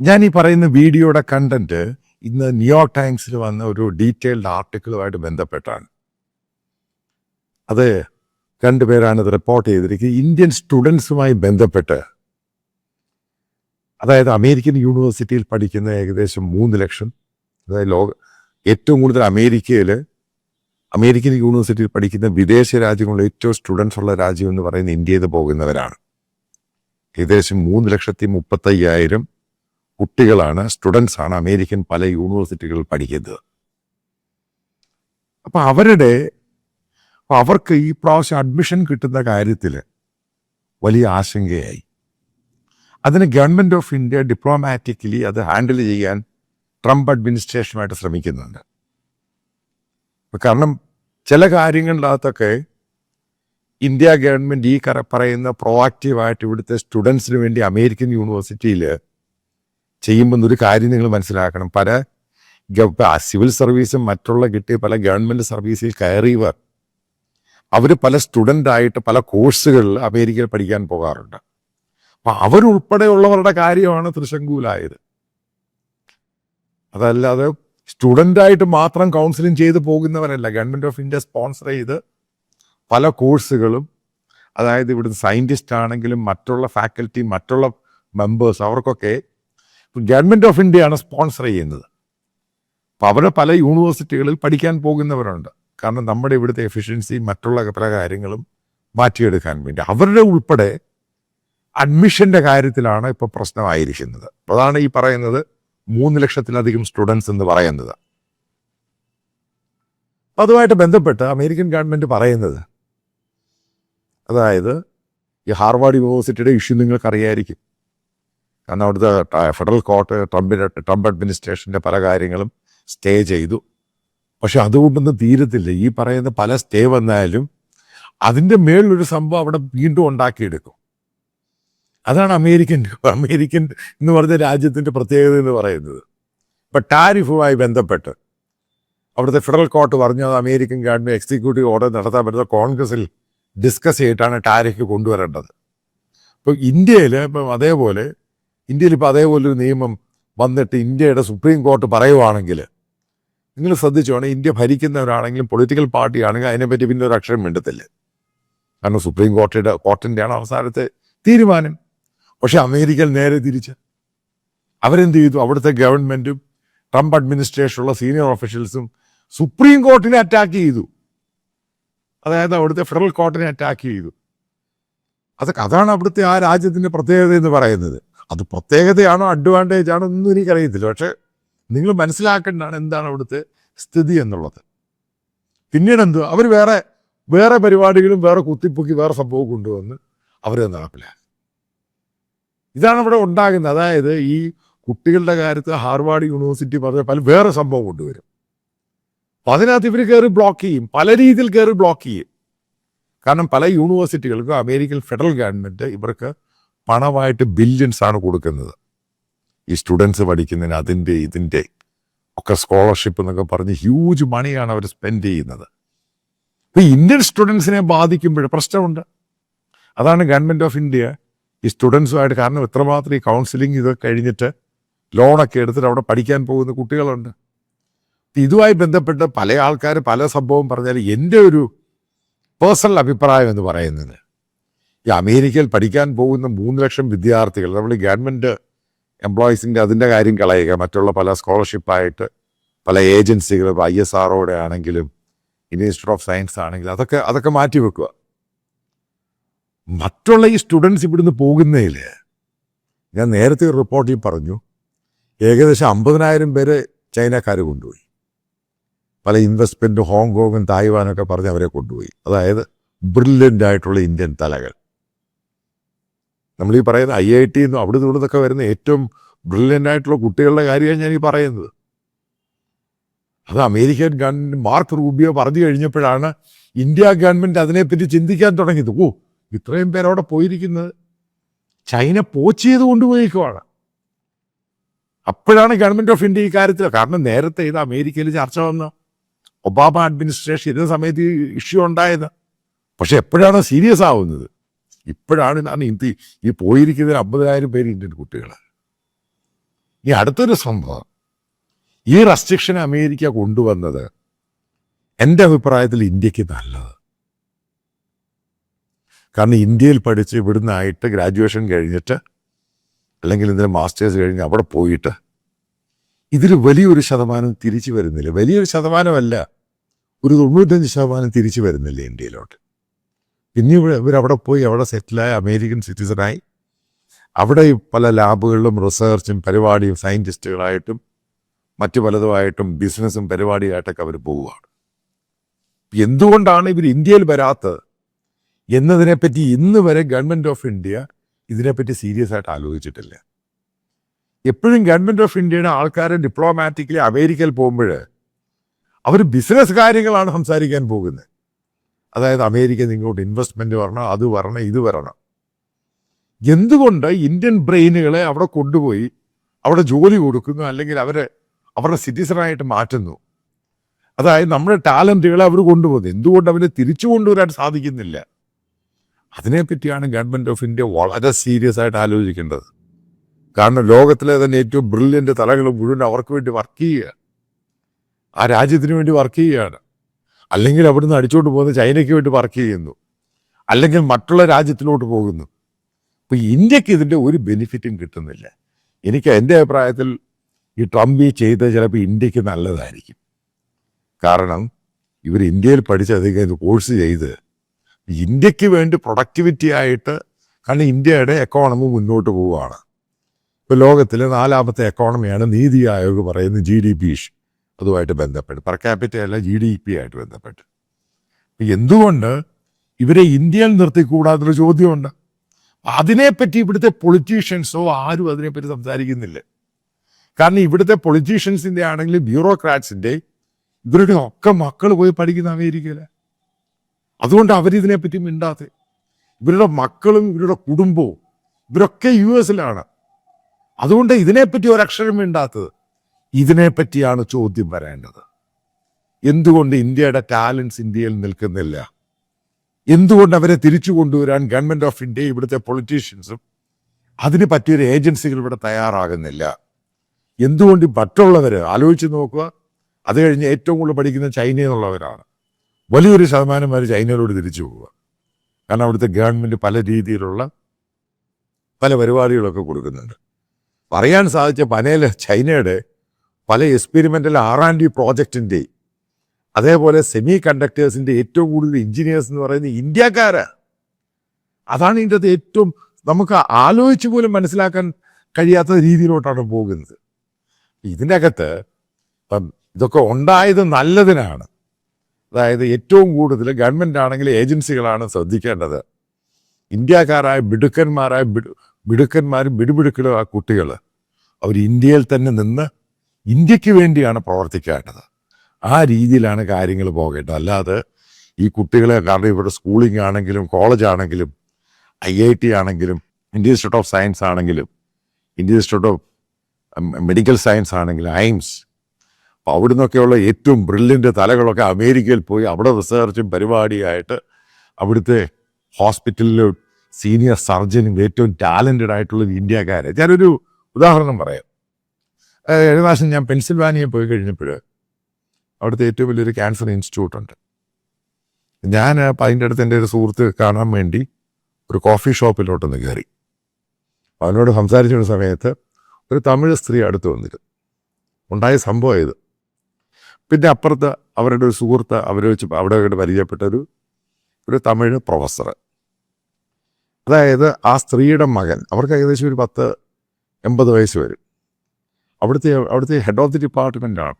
ഞാൻ ഈ പറയുന്ന വീഡിയോയുടെ കണ്ടന്റ് ഇന്ന് ന്യൂയോർക്ക് ടൈംസിൽ വന്ന ഒരു ഡീറ്റെയിൽഡ് ആർട്ടിക്കിളുമായിട്ട് ബന്ധപ്പെട്ടാണ്. അത് രണ്ടുപേരാണ് ഇത് റിപ്പോർട്ട് ചെയ്തിരിക്കുന്നത്. ഇന്ത്യൻ സ്റ്റുഡൻസുമായി ബന്ധപ്പെട്ട്. അതായത് അമേരിക്കൻ യൂണിവേഴ്സിറ്റിയിൽ പഠിക്കുന്ന ഏകദേശം മൂന്ന് ലക്ഷം. അതായത് ലോക ഏറ്റവും കൂടുതൽ അമേരിക്കയിൽ അമേരിക്കൻ യൂണിവേഴ്സിറ്റിയിൽ പഠിക്കുന്ന വിദേശ രാജ്യങ്ങളിൽ ഏറ്റവും സ്റ്റുഡൻസ് ഉള്ള രാജ്യം എന്ന് പറയുന്നത് ഇന്ത്യയിൽ പോകുന്നവരാണ്. ഏകദേശം മൂന്ന് ലക്ഷത്തി മുപ്പത്തയ്യായിരം കുട്ടികളാണ് സ്റ്റുഡൻസ് ആണ് അമേരിക്കൻ പല യൂണിവേഴ്സിറ്റികളിൽ പഠിക്കുന്നത്. അപ്പൊ അവരുടെ അവർക്ക് ഈ പ്രാവശ്യം അഡ്മിഷൻ കിട്ടുന്ന കാര്യത്തിൽ വലിയ ആശങ്കയായി. അതിന് ഗവൺമെന്റ് ഓഫ് ഇന്ത്യ ഡിപ്ലോമാറ്റിക്കലി അത് ഹാൻഡിൽ ചെയ്യാൻ ട്രംപ് അഡ്മിനിസ്ട്രേഷനുമായിട്ട് ശ്രമിക്കുന്നുണ്ട്. കാരണം ചില കാര്യങ്ങളിനകത്തൊക്കെ ഇന്ത്യ ഗവൺമെന്റ് ഈ പറയുന്ന പ്രോആക്റ്റീവായിട്ട് ഇവിടുത്തെ സ്റ്റുഡൻസിന് വേണ്ടി അമേരിക്കൻ യൂണിവേഴ്സിറ്റിയിൽ ചെയ്യുമ്പോൾ ഒരു കാര്യം നിങ്ങൾ മനസ്സിലാക്കണം. പല സിവിൽ സർവീസും മറ്റുള്ള കിട്ടിയ പല ഗവൺമെന്റ് സർവീസിൽ കയറിയവർ അവർ പല സ്റ്റുഡന്റ് ആയിട്ട് പല കോഴ്സുകളിൽ അമേരിക്കയിൽ പഠിക്കാൻ പോകാറുണ്ട്. അപ്പൊ അവരുൾപ്പെടെയുള്ളവരുടെ കാര്യമാണ് തൃശങ്കൂലായത് അതല്ലാതെ സ്റ്റുഡന്റ് ആയിട്ട് മാത്രം കൗൺസിലിംഗ് ചെയ്ത് പോകുന്നവരല്ല. ഗവൺമെന്റ് ഓഫ് ഇന്ത്യ സ്പോൺസർ ചെയ്ത് പല കോഴ്സുകളും അതായത് ഇവിടുന്ന് സയന്റിസ്റ്റ് ആണെങ്കിലും മറ്റുള്ള ഫാക്കൽറ്റി മറ്റുള്ള മെമ്പേഴ്സ് അവർക്കൊക്കെ ഗവൺമെന്റ് ഓഫ് ഇന്ത്യയാണ് സ്പോൺസർ ചെയ്യുന്നത്. അപ്പോൾ അവരെ പല യൂണിവേഴ്സിറ്റികളിൽ പഠിക്കാൻ പോകുന്നവരുണ്ട്. കാരണം നമ്മുടെ ഇവിടുത്തെ എഫിഷ്യൻസി മറ്റുള്ള പല കാര്യങ്ങളും മാറ്റിയെടുക്കാൻ വേണ്ടി. അവരുടെ ഉൾപ്പെടെ അഡ്മിഷന്റെ കാര്യത്തിലാണ് ഇപ്പോൾ പ്രശ്നമായിരിക്കുന്നത്. അതാണ് ഈ പറയുന്നത് മൂന്ന് ലക്ഷത്തിലധികം സ്റ്റുഡൻസ് എന്ന് പറയുന്നത്. അതുമായിട്ട് ബന്ധപ്പെട്ട് അമേരിക്കൻ ഗവൺമെന്റ് പറയുന്നത് അതായത് ഈ ഹാർവാർഡ് യൂണിവേഴ്സിറ്റിയുടെ ഇഷ്യൂ നിങ്ങൾക്ക് അറിയായിരിക്കും കാരണം അവിടുത്തെ ഫെഡറൽ കോർട്ട് ട്രംപിന്റെ ട്രംപ് അഡ്മിനിസ്ട്രേഷന്റെ പല കാര്യങ്ങളും സ്റ്റേ ചെയ്തു. പക്ഷെ അതുകൊണ്ടൊന്നും തീരത്തില്ല. ഈ പറയുന്ന പല സ്റ്റേ വന്നാലും അതിന്റെ മേളിലൊരു സംഭവം അവിടെ വീണ്ടും ഉണ്ടാക്കിയെടുക്കും. അതാണ് അമേരിക്കൻ അമേരിക്കൻ എന്ന് പറഞ്ഞ രാജ്യത്തിന്റെ പ്രത്യേകത എന്ന് പറയുന്നത്. ഇപ്പം ടാരിഫുമായി ബന്ധപ്പെട്ട് അവിടുത്തെ ഫെഡറൽ കോർട്ട് പറഞ്ഞു അത് അമേരിക്കൻ ഗവൺമെന്റ് എക്സിക്യൂട്ടീവ് ഓർഡർ നടത്താൻ പറ്റുന്ന കോൺഗ്രസിൽ ഡിസ്കസ് ചെയ്തിട്ടാണ് ടാരിഫ് കൊണ്ടുവരേണ്ടത്. അപ്പോൾ ഇന്ത്യയിൽ ഇപ്പം അതേപോലെ ഇന്ത്യയിൽ ഇപ്പോൾ അതേപോലൊരു നിയമം വന്നിട്ട് ഇന്ത്യയുടെ സുപ്രീം കോർട്ട് പറയുവാണെങ്കിൽ നിങ്ങൾ ശ്രദ്ധിച്ചോണം ഇന്ത്യ ഭരിക്കുന്നവരാണെങ്കിലും പൊളിറ്റിക്കൽ പാർട്ടി ആണെങ്കിൽ അതിനെപ്പറ്റി പിന്നെ ഒരു അക്ഷരം മിണ്ടത്തില്ല. കാരണം സുപ്രീം കോർട്ടിയുടെ കോർട്ടിന്റെയാണ് അവസാനത്തെ തീരുമാനം. പക്ഷേ അമേരിക്കയിൽ നേരെ തിരിച്ച് അവരെന്ത് ചെയ്തു? അവിടുത്തെ ഗവൺമെന്റും ട്രംപ് അഡ്മിനിസ്ട്രേഷനുള്ള സീനിയർ ഓഫീഷ്യൽസും സുപ്രീം കോർട്ടിനെ അറ്റാക്ക് ചെയ്തു. അതായത് അവിടുത്തെ ഫെഡറൽ കോർട്ടിനെ അറ്റാക്ക് ചെയ്തു. അതൊക്കെ അതാണ് അവിടുത്തെ ആ രാജ്യത്തിന്റെ പ്രത്യേകത എന്ന് പറയുന്നത്. അത് പ്രത്യേകതയാണോ അഡ്വാന്റേജ് ആണോ ഒന്നും എനിക്കറിയത്തില്ല. പക്ഷെ നിങ്ങൾ മനസ്സിലാക്കേണ്ടതാണ് എന്താണ് അവിടുത്തെ സ്ഥിതി എന്നുള്ളത്. പിന്നീട് എന്തോ അവർ വേറെ വേറെ പരിപാടികളും വേറെ കുത്തിപ്പൊക്കി വേറെ സംഭവം കൊണ്ടുവന്ന് അവർ നടപ്പിലാക്കി. ഇതാണ് ഇവിടെ ഉണ്ടാകുന്നത്. അതായത് ഈ കുട്ടികളുടെ കാര്യത്തിൽ ഹാർവാർഡ് യൂണിവേഴ്സിറ്റി പറഞ്ഞ പല വേറെ സംഭവം കൊണ്ടുവരും. അപ്പം അതിനകത്ത് ഇവർ കയറി ബ്ലോക്ക് ചെയ്യും. പല രീതിയിൽ കയറി ബ്ലോക്ക് ചെയ്യും. കാരണം പല യൂണിവേഴ്സിറ്റികൾക്കും അമേരിക്കൻ ഫെഡറൽ ഗവൺമെന്റ് ഇവർക്ക് പണമായിട്ട് ബില്യൺസ് ആണ് കൊടുക്കുന്നത്. ഈ സ്റ്റുഡൻസ് പഠിക്കുന്നതിന് അതിന്റെ ഇതിന്റെ ഒക്കെ സ്കോളർഷിപ്പ് എന്നൊക്കെ പറഞ്ഞ് ഹ്യൂജ് മണിയാണ് അവർ സ്പെൻഡ് ചെയ്യുന്നത്. അപ്പോൾ ഇന്ത്യൻ സ്റ്റുഡൻസിനെ ബാധിക്കുമ്പോൾ പ്രശ്നമുണ്ട്. അതാണ് ഗവൺമെന്റ് ഓഫ് ഇന്ത്യ ഈ സ്റ്റുഡൻസുമായിട്ട് കാരണം എത്രമാത്രം ഈ കൗൺസിലിംഗ് ഇതൊക്കെ കഴിഞ്ഞിട്ട് ലോണൊക്കെ എടുത്തിട്ട് അവിടെ പഠിക്കാൻ പോകുന്ന കുട്ടികളുണ്ട്. ഇതുമായി ബന്ധപ്പെട്ട് പല ആൾക്കാർ പല സംഭവം പറഞ്ഞാൽ എന്റെ ഒരു പേഴ്സണൽ അഭിപ്രായം എന്ന് പറയുന്നത് ഈ അമേരിക്കയിൽ പഠിക്കാൻ പോകുന്ന മൂന്ന് ലക്ഷം വിദ്യാർത്ഥികൾ നമ്മൾ ഈ ഗവൺമെന്റ് എംപ്ലോയീസിന്റെ അതിന്റെ കാര്യം കളയുക മറ്റുള്ള പല സ്കോളർഷിപ്പായിട്ട് പല ഏജൻസികൾ ഐ എസ് ആറോടെ ആണെങ്കിലും ഇൻസ്റ്റിറ്റ്യൂട്ട് ഓഫ് സയൻസ് ആണെങ്കിലും അതൊക്കെ അതൊക്കെ മാറ്റി വെക്കുക. മറ്റുള്ള ഈ സ്റ്റുഡൻസ് ഇവിടുന്ന് പോകുന്നതിൽ ഞാൻ നേരത്തെ ഒരു റിപ്പോർട്ടിൽ പറഞ്ഞു ഏകദേശം അമ്പതിനായിരം പേരെ ചൈനക്കാർ കൊണ്ടുപോയി. പല ഇൻവെസ്റ്റ്മെന്റും ഹോങ്കോങ്ങും തായ്വാനൊക്കെ പറഞ്ഞ് അവരെ കൊണ്ടുപോയി. അതായത് ബ്രില്യന്റ് ആയിട്ടുള്ള ഇന്ത്യൻ തലകൾ. നമ്മൾ ഈ പറയുന്ന ഐ ഐ ടി എന്നും അവിടെ ഇവിടുന്നൊക്കെ വരുന്ന ഏറ്റവും ബ്രില്യന്റ് ആയിട്ടുള്ള കുട്ടികളുടെ കാര്യമാണ് ഞാൻ ഈ പറയുന്നത്. അത് അമേരിക്കൻ ഗവൺമെന്റ് മാർക്ക് റൂബിയോ പറഞ്ഞു കഴിഞ്ഞപ്പോഴാണ് ഇന്ത്യ ഗവൺമെന്റ് അതിനെപ്പറ്റി ചിന്തിക്കാൻ തുടങ്ങിയത്. ഓ ഇത്രയും പേരവിടെ പോയിരിക്കുന്നത്. ചൈന പോച്ച് ചെയ്ത് കൊണ്ടുപോയിക്കുവാണ്. അപ്പോഴാണ് ഗവൺമെന്റ് ഓഫ് ഇന്ത്യ ഈ കാര്യത്തിൽ കാരണം നേരത്തെ ഇത് അമേരിക്കയിൽ ചർച്ച വന്ന ഒബാമ അഡ്മിനിസ്ട്രേഷൻ ഇരുന്ന സമയത്ത് ഈ ഇഷ്യൂ ഉണ്ടായത്. പക്ഷെ എപ്പോഴാണ് സീരിയസ് ആവുന്നത്? ഇപ്പോഴാണ് ഞാൻ ഇന്ത്യ ഈ പോയിരിക്കുന്നതിന് അമ്പതിനായിരം പേര് ഇന്ത്യൻ കുട്ടികൾ ഈ അടുത്തൊരു സംഭവം. ഈ റെസ്ട്രിക്ഷൻ അമേരിക്ക കൊണ്ടുവന്നത് എന്റെ അഭിപ്രായത്തിൽ ഇന്ത്യയ്ക്ക് നല്ലത്. കാരണം ഇന്ത്യയിൽ പഠിച്ച് ഇവിടുന്ന് ആയിട്ട് ഗ്രാജുവേഷൻ കഴിഞ്ഞിട്ട് അല്ലെങ്കിൽ ഇതിന് മാസ്റ്റേഴ്സ് കഴിഞ്ഞ് അവിടെ പോയിട്ട് ഇതിൽ വലിയൊരു ശതമാനം തിരിച്ചു വരുന്നില്ല. വലിയൊരു ശതമാനമല്ല ഒരു തൊണ്ണൂറ്റഞ്ച് ശതമാനം തിരിച്ചു വരുന്നില്ല ഇന്ത്യയിലോട്ട്. ഇവർ ഇവരവിടെ പോയി അവിടെ സെറ്റിലായ അമേരിക്കൻ സിറ്റിസണായി. അവിടെ പല ലാബുകളിലും റിസർച്ചും പരിപാടിയും സയന്റിസ്റ്റുകളായിട്ടും മറ്റു പലതുമായിട്ടും ബിസിനസ്സും പരിപാടിയായിട്ടൊക്കെ അവർ പോവുകയാണ്. എന്തുകൊണ്ടാണ് ഇവർ ഇന്ത്യയിൽ വരാത്തത്? എന്നതിനെപ്പറ്റി ഇന്ന് വരെ ഗവൺമെന്റ് ഓഫ് ഇന്ത്യ ഇതിനെപ്പറ്റി സീരിയസ് ആയിട്ട് ആലോചിച്ചിട്ടില്ല. എപ്പോഴും ഗവൺമെന്റ് ഓഫ് ഇന്ത്യയുടെ ആൾക്കാർ ഡിപ്ലോമാറ്റിക്കലി അമേരിക്കയിൽ പോകുമ്പോൾ അവർ ബിസിനസ് കാര്യങ്ങളാണ് സംസാരിക്കാൻ പോകുന്നത്. അതായത് അമേരിക്ക ഇങ്ങോട്ട് ഇൻവെസ്റ്റ്മെന്റ് വരണം അത് വരണം ഇത് വരണം. എന്തുകൊണ്ട് ഇന്ത്യൻ ബ്രെയിനുകളെ അവിടെ കൊണ്ടുപോയി അവിടെ ജോലി കൊടുക്കുന്നു അല്ലെങ്കിൽ അവരെ അവരുടെ സിറ്റിസണായിട്ട് മാറ്റുന്നു? അതായത് നമ്മുടെ ടാലന്റുകളെ അവർ കൊണ്ടുപോകുന്നു എന്തുകൊണ്ട് അവരെ തിരിച്ചു കൊണ്ടുവരാൻ സാധിക്കുന്നില്ല? അതിനെപ്പറ്റിയാണ് ഗവൺമെന്റ് ഓഫ് ഇന്ത്യ വളരെ സീരിയസ് ആയിട്ട് ആലോചിക്കേണ്ടത്. കാരണം ലോകത്തിലെ തന്നെ ഏറ്റവും ബ്രില്യന്റ് തലകൾ മുഴുവൻ അവർക്ക് വേണ്ടി വർക്ക് ചെയ്യുക. ആ രാജ്യത്തിന് വേണ്ടി വർക്ക് ചെയ്യുകയാണ്. അല്ലെങ്കിൽ അവിടുന്ന് അടിച്ചോട്ട് പോകുന്ന ചൈനയ്ക്ക് വേണ്ടി വർക്ക് ചെയ്യുന്നു. അല്ലെങ്കിൽ മറ്റുള്ള രാജ്യത്തിലോട്ട് പോകുന്നു. അപ്പൊ ഇന്ത്യയ്ക്ക് ഇതിന്റെ ഒരു ബെനിഫിറ്റും കിട്ടുന്നില്ല. എനിക്ക് എന്റെ അഭിപ്രായത്തിൽ ഈ ട്രംപ് ഈ ചെയ്ത ചിലപ്പോൾ ഇന്ത്യയ്ക്ക് നല്ലതായിരിക്കും. കാരണം ഇവർ ഇന്ത്യയിൽ പഠിച്ച് അധികം ഇത് കോഴ്സ് ചെയ്ത് ഇന്ത്യയ്ക്ക് വേണ്ടി പ്രൊഡക്ടിവിറ്റി ആയിട്ട് കാരണം ഇന്ത്യയുടെ എക്കോണമി മുന്നോട്ട് പോവുകയാണ്. ഇപ്പോൾ ലോകത്തിലെ നാലാമത്തെ എക്കോണമിയാണ് നീതി ആയോഗ് പറയുന്ന ജി ഡി പി അതുമായിട്ട് ബന്ധപ്പെട്ട് പെർ ക്യാപിറ്റ അല്ല ജി ഡി പി ആയിട്ട് ബന്ധപ്പെട്ട്. എന്തുകൊണ്ട് ഇവരെ ഇന്ത്യയിൽ നിർത്തിക്കൂടാത്തൊരു ചോദ്യമുണ്ട്. അതിനെപ്പറ്റി ഇവിടുത്തെ പൊളിറ്റീഷ്യൻസോ ആരും അതിനെപ്പറ്റി സംസാരിക്കുന്നില്ല. കാരണം ഇവിടുത്തെ പൊളിറ്റീഷ്യൻസിന്റെ ആണെങ്കിലും ബ്യൂറോക്രാറ്റ്സിന്റെ ഇവരുടെ ഒക്കെ മക്കൾ പോയി പഠിക്കുന്ന അമേരിക്കയിലെ. അതുകൊണ്ട് അവരിതിനെപ്പറ്റി മിണ്ടാത്ത. ഇവരുടെ മക്കളും ഇവരുടെ കുടുംബവും ഇവരൊക്കെ യു എസിലാണ്. അതുകൊണ്ട് ഇതിനെപ്പറ്റി ഒരക്ഷരം മിണ്ടാത്തത്. ഇതിനെപ്പറ്റിയാണ് ചോദ്യം വരേണ്ടത്. എന്തുകൊണ്ട് ഇന്ത്യയുടെ ടാലൻസ് ഇന്ത്യയിൽ നിൽക്കുന്നില്ല? എന്തുകൊണ്ട് അവരെ തിരിച്ചു കൊണ്ടുവരാൻ ഗവൺമെന്റ് ഓഫ് ഇന്ത്യ ഇവിടുത്തെ പൊളിറ്റീഷ്യൻസും അതിന് പറ്റിയൊരു ഏജൻസികൾ ഇവിടെ തയ്യാറാകുന്നില്ല? എന്തുകൊണ്ട് മറ്റുള്ളവർ ആലോചിച്ച് നോക്കുക. അത് കഴിഞ്ഞ് ഏറ്റവും കൂടുതൽ പഠിക്കുന്ന ചൈനയിൽ നിന്നുള്ളവരാണ്. വലിയൊരു ശതമാനം വരെ ചൈനയിലോട് തിരിച്ചു പോവുക. കാരണം അവിടുത്തെ ഗവൺമെന്റ് പല രീതിയിലുള്ള പല പരിപാടികളൊക്കെ കൊടുക്കുന്നുണ്ട്. പറയാൻ സാധിച്ച പനേല ചൈനയുടെ പല എക്സ്പെരിമെന്റൽ ആർ ആൻഡ് ഡി പ്രോജക്റ്റിന്റെ അതേപോലെ സെമി കണ്ടക്ടേഴ്സിന്റെ ഏറ്റവും കൂടുതൽ എഞ്ചിനീയേഴ്സ് എന്ന് പറയുന്നത് ഇന്ത്യക്കാരാണ് അതാണ് ഇതിന്റെ ഏറ്റവും നമുക്ക് ആലോചിച്ച് പോലും മനസ്സിലാക്കാൻ കഴിയാത്ത രീതിയിലോട്ടാണ് പോകുന്നത്. ഇതിന്റെ അകത്ത് ഇപ്പം ഇതൊക്കെ ഉണ്ടായത് നല്ലതിനാണ്. അതായത് ഏറ്റവും കൂടുതൽ ഗവൺമെന്റ് ആണെങ്കിൽ ഏജൻസികളാണ് ശ്രദ്ധിക്കേണ്ടത്. ഇന്ത്യക്കാരായ മിടുക്കന്മാരായ മിടു മിടുക്കന്മാരും മിടുമിടുക്കളും ആ കുട്ടികൾ അവർ ഇന്ത്യയിൽ തന്നെ നിന്ന് ഇന്ത്യയ്ക്ക് വേണ്ടിയാണ് പ്രവർത്തിക്കേണ്ടത്. ആ രീതിയിലാണ് കാര്യങ്ങൾ പോകേണ്ടത്. അല്ലാതെ ഈ കുട്ടികളെ കാരണം ഇവിടെ സ്കൂളിംഗ് ആണെങ്കിലും കോളേജ് ആണെങ്കിലും ഐ ഐ ടി ആണെങ്കിലും ഇന്ത്യൻ ഇൻസ്റ്റിറ്റ്യൂട്ട് ഓഫ് സയൻസ് ആണെങ്കിലും Indian Institute of Medical Science ആണെങ്കിലും ഐംസ് അപ്പോൾ അവിടെ നിന്നൊക്കെയുള്ള ഏറ്റവും ബ്രില്യന്റ് തലകളൊക്കെ അമേരിക്കയിൽ പോയി അവിടെ റിസർച്ചും പരിപാടിയായിട്ട് അവിടുത്തെ ഹോസ്പിറ്റലിലെ സീനിയർ സർജനും ഏറ്റവും ടാലന്റഡ് ആയിട്ടുള്ള ഇന്ത്യക്കാരെ. ഞാനൊരു ഉദാഹരണം പറയാം. കഴിഞ്ഞ പ്രാവശ്യം ഞാൻ പെൻസിൽവാനിയ പോയി കഴിഞ്ഞപ്പോൾ അവിടുത്തെ ഏറ്റവും വലിയൊരു ക്യാൻസർ ഇൻസ്റ്റിറ്റ്യൂട്ട് ഉണ്ട്. ഞാൻ അതിന്റെ അടുത്ത് എന്റെ ഒരു സുഹൃത്ത് കാണാൻ വേണ്ടി ഒരു കോഫി ഷോപ്പിലോട്ടൊന്ന് കയറി. അവനോട് സംസാരിച്ചിരുന്ന സമയത്ത് ഒരു തമിഴ് സ്ത്രീ അടുത്ത് വന്നിരുന്നു. ഉണ്ടായ സംഭവം ഇത് പിന്നെ അപ്പുറത്ത് അവരുടെ ഒരു സുഹൃത്ത് അവരെ വെച്ച് അവിടെ പരിചയപ്പെട്ട ഒരു ഒരു തമിഴ് പ്രൊഫസർ അതായത് ആ സ്ത്രീയുടെ മകൻ അവർക്ക് ഏകദേശം ഒരു പത്ത് എൺപത് വയസ്സ് വരും. അവിടുത്തെ അവിടുത്തെ ഹെഡ് ഓഫ് ദി ഡിപ്പാർട്ട്മെന്റാണ്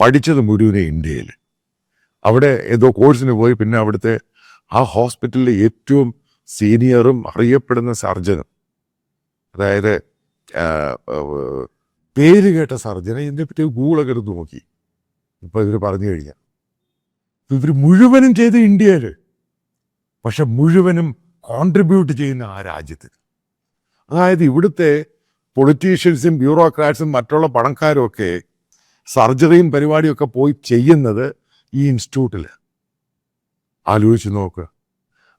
പഠിച്ചത് മുഴുവനെ ഇന്ത്യയിൽ. അവിടെ ഏതോ കോഴ്സിന് പോയി പിന്നെ അവിടുത്തെ ആ ഹോസ്പിറ്റലിലെ ഏറ്റവും സീനിയറും അറിയപ്പെടുന്ന സർജനും അതായത് പേര് കേട്ട സർജനെ ഇതിനെപ്പറ്റി ഗൂഗിളൊക്കെ എടുത്ത് നോക്കി. ഇപ്പോൾ ഇവർ പറഞ്ഞു കഴിഞ്ഞാൽ ഇവർ മുഴുവനും ചെയ്ത് ഇന്ത്യയിൽ പക്ഷെ മുഴുവനും കോൺട്രിബ്യൂട്ട് ചെയ്യുന്ന ആ രാജ്യത്തിന് അതായത് ഇവിടുത്തെ പൊളിറ്റീഷ്യൻസും ബ്യൂറോക്രാറ്റ്സും മറ്റുള്ള പണക്കാരും ഒക്കെ സർജറിയും പരിപാടിയൊക്കെ പോയി ചെയ്യുന്നത് ഈ ഇൻസ്റ്റിറ്റ്യൂട്ടിൽ ആലോചിച്ച് നോക്കുക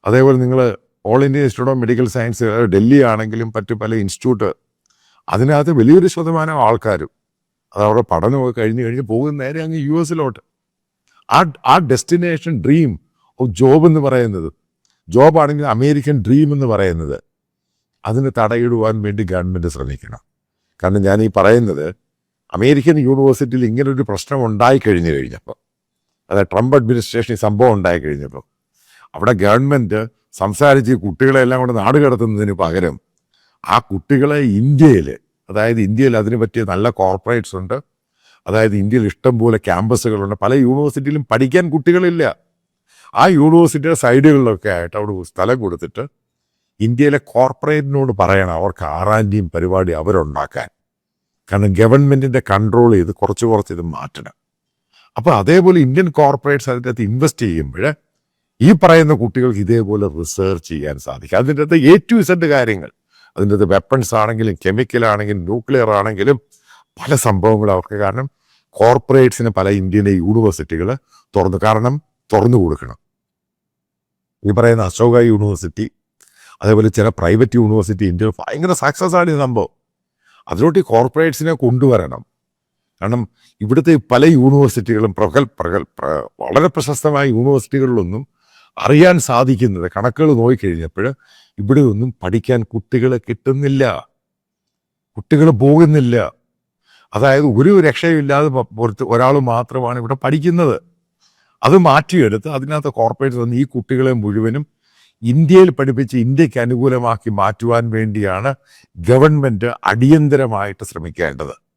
അതേപോലെ നിങ്ങൾ All India Institute of Medical Science Delhi ആണെങ്കിലും മറ്റു പല ഇൻസ്റ്റിറ്റ്യൂട്ട് അതിനകത്ത് വലിയൊരു ശതമാനം ആൾക്കാരും അത് അവിടെ പഠനമൊക്കെ കഴിഞ്ഞ് കഴിഞ്ഞ് പോകുന്ന നേരെ അങ്ങ് യു എസിലോട്ട്. ആ ആ ഡെസ്റ്റിനേഷൻ ഡ്രീം ജോബ് എന്ന് പറയുന്നത് ജോബ് ആണെങ്കിൽ അമേരിക്കൻ ഡ്രീം എന്ന് പറയുന്നത് അതിന് തടയിടുവാൻ വേണ്ടി ഗവൺമെന്റ് ശ്രമിക്കണം. കാരണം ഞാൻ ഈ പറയുന്നത് അമേരിക്കൻ യൂണിവേഴ്സിറ്റിയിൽ ഇങ്ങനൊരു പ്രശ്നം ഉണ്ടായി കഴിഞ്ഞു കഴിഞ്ഞപ്പോൾ അതായത് ട്രംപ് അഡ്മിനിസ്ട്രേഷൻ സംഭവം ഉണ്ടായി കഴിഞ്ഞപ്പോൾ അവിടെ ഗവൺമെന്റ് സംസാരിച്ച് കുട്ടികളെല്ലാം കൂടെ നാട് കടത്തുന്നതിന് പകരം ആ കുട്ടികളെ ഇന്ത്യയിൽ അതായത് ഇന്ത്യയിൽ അതിന് പറ്റിയ നല്ല കോർപ്പറേറ്റ്സ് ഉണ്ട് അതായത് ഇന്ത്യയിൽ ഇഷ്ടം പോലെ ക്യാമ്പസുകളുണ്ട് പല യൂണിവേഴ്സിറ്റിയിലും പഠിക്കാൻ കുട്ടികളില്ല. ആ യൂണിവേഴ്സിറ്റിയുടെ സൈഡുകളിലൊക്കെ ആയിട്ട് അവിടെ സ്ഥലം കൊടുത്തിട്ട് ഇന്ത്യയിലെ കോർപ്പറേറ്റിനോട് പറയണം അവർക്ക് ആറാന്റെയും പരിപാടി അവരുണ്ടാക്കാൻ. കാരണം ഗവൺമെന്റിന്റെ കൺട്രോൾ ചെയ്ത് കുറച്ച് കുറച്ച് ഇത് മാറ്റണം. അപ്പോൾ അതേപോലെ ഇന്ത്യൻ കോർപ്പറേറ്റ്സ് അതിന്റെ അകത്ത് ഇൻവെസ്റ്റ് ചെയ്യുമ്പോൾ ഈ പറയുന്ന കുട്ടികൾക്ക് ഇതേപോലെ റിസർച്ച് ചെയ്യാൻ സാധിക്കും. അതിന്റെ അകത്ത് എ ടു ഇസഡ് കാര്യങ്ങൾ. അതിന്റെ അകത്ത് വെപ്പൺസ് ആണെങ്കിലും കെമിക്കൽ ആണെങ്കിലും ന്യൂക്ലിയർ ആണെങ്കിലും പല സംഭവങ്ങളും അവർക്ക് കാരണം കോർപ്പറേറ്റ്സിന് പല ഇന്ത്യയിലെ യൂണിവേഴ്സിറ്റികൾ തുറന്നു കാരണം തുറന്നു കൊടുക്കണം. ഈ പറയുന്ന അശോക യൂണിവേഴ്സിറ്റി അതേപോലെ ചില പ്രൈവറ്റ് യൂണിവേഴ്സിറ്റി ഇന്ത്യ ഭയങ്കര സക്സസ് ആണ് ഈ സംഭവം. അതിലോട്ട് ഈ കോർപ്പറേറ്റ്സിനെ കൊണ്ടുവരണം. കാരണം ഇവിടുത്തെ പല യൂണിവേഴ്സിറ്റികളും പ്രഗൽ പ്രഗൽ വളരെ പ്രശസ്തമായ യൂണിവേഴ്സിറ്റികളിലൊന്നും അറിയാൻ സാധിക്കുന്നത് കണക്കുകൾ നോക്കിക്കഴിഞ്ഞപ്പോൾ ഇവിടെ ഒന്നും പഠിക്കാൻ കുട്ടികളെ കിട്ടുന്നില്ല. കുട്ടികൾ പോകുന്നില്ല. അതായത് ഒരു രക്ഷയുമില്ലാതെ പുറത്ത് ഒരാൾ മാത്രമാണ് ഇവിടെ പഠിക്കുന്നത്. അത് മാറ്റിയെടുത്ത് അതിനകത്ത് കോർപ്പറേറ്റ് വന്ന് ഈ കുട്ടികളെ മുഴുവനും ഇന്ത്യയിൽ പഠിപ്പിച്ച് ഇന്ത്യയ്ക്ക് അനുകൂലമാക്കി മാറ്റുവാൻ വേണ്ടിയാണ് ഗവൺമെന്റ് അടിയന്തരമായിട്ട് ശ്രമിക്കേണ്ടത്.